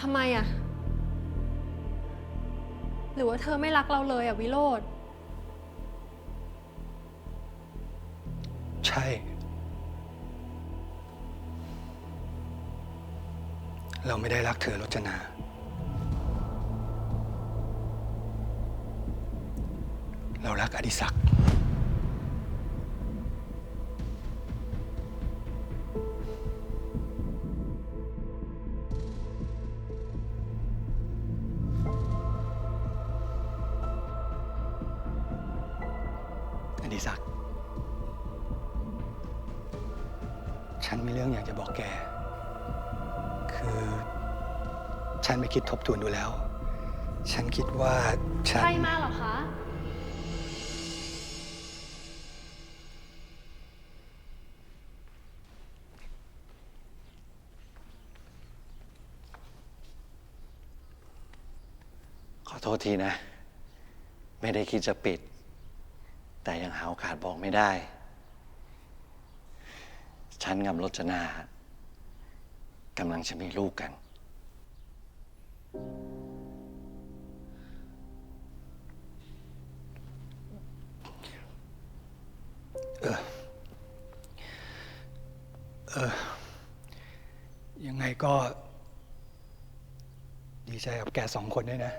ทำไมอะหรือว่าเธอไม่รักเราเลยอะวิโรธใช่ เราไม่ได้รักเธอรจนา เรารักอดิศักดิ์ อดิศักดิ์ฉันมีเรื่องอยากจะบอกแก คือ ฉันไม่คิดทบทวนดูแล้ว ฉันคิดว่าฉันใช่มากเหรอคะ ขอโทษทีนะ ไม่ได้คิดจะปิด แต่ยังหาโอกาสบอกไม่ได้ ฉันกับรจนากำลังจะมีลูกกัน เออ เออ ยังไงก็ ดีใจกับแกสองคนด้วยนะ